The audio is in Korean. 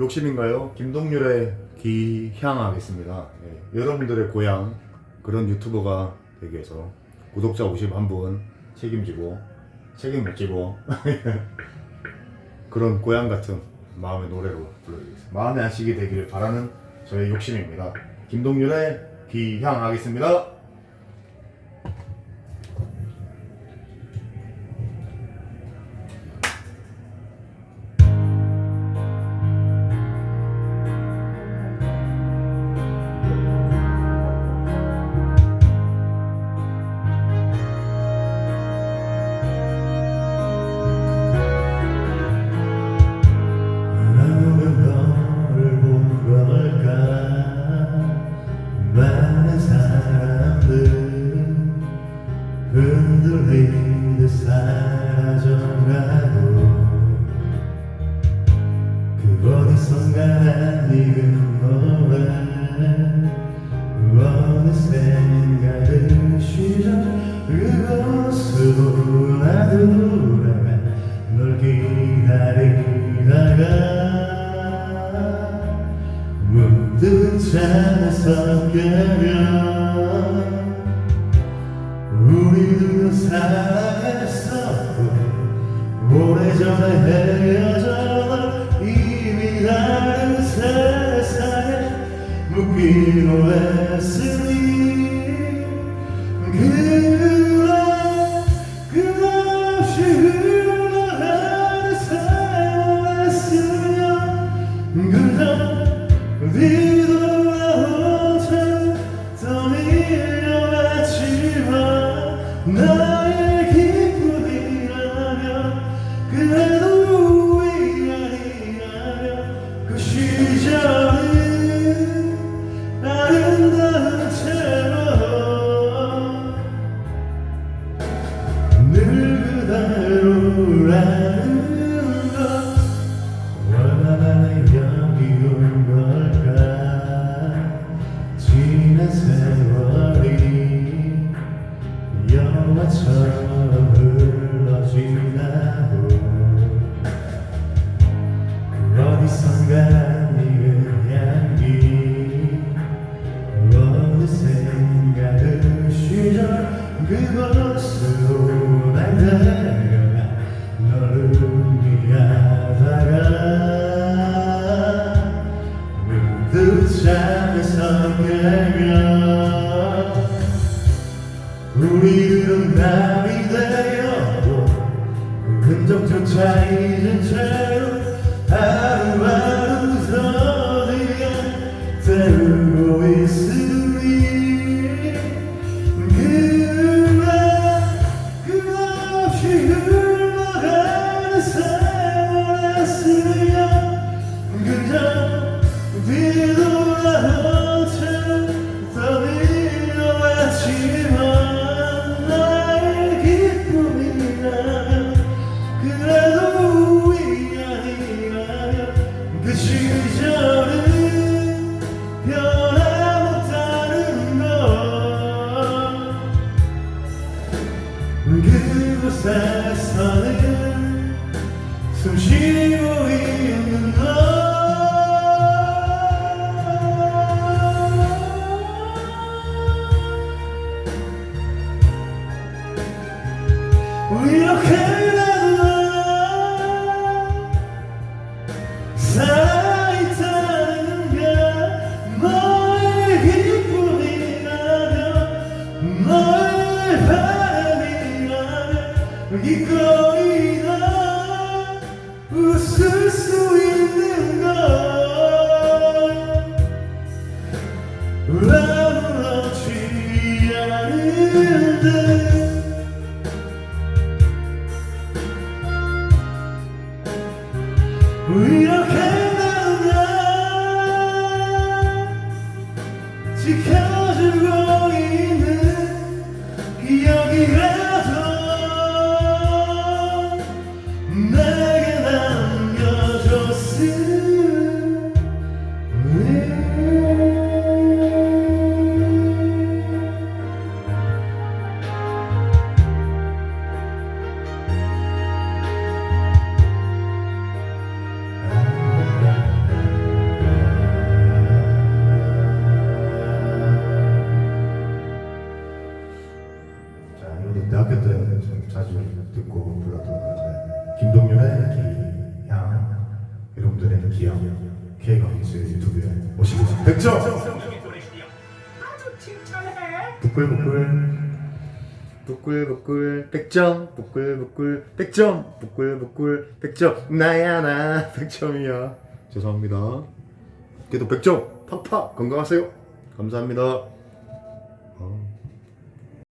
욕심인가요? 김동률의 기향하겠습니다. 예, 여러분들의 고향 그런 유튜버가 되기 위해서 구독자 51분 책임지고 책임 못 지고 그런 고향 같은 마음의 노래로 불러드리겠습니다. 마음의 안식이 되기를 바라는 저의 욕심입니다. 김동률의 기향하겠습니다. 깨면 우리도 사랑했었고 오래전에 헤어져 이미 다른 세상에 묻기로 했으니 그래 끝없이 흘러가는 세월했으면 그저 그래도 우리들은 남이 되었고 그 흔적조차 잊은 채 숨 쉬고 있는 너 이렇게 이렇게 나나 지켜주고 있는 기억이라 대학교 때 좀 자주 듣고 불렀던 노래인데 김동률의 기향 여러분들의 기향 K가 제 유튜브에 오시겠습니다. 100점! 부끌부끌. 부끌부끌 100점 부끌부끌 100점 부끌부끌 100점. 나야 나 100점이야. 죄송합니다. 그래도 100점 팍팍. 건강하세요. 감사합니다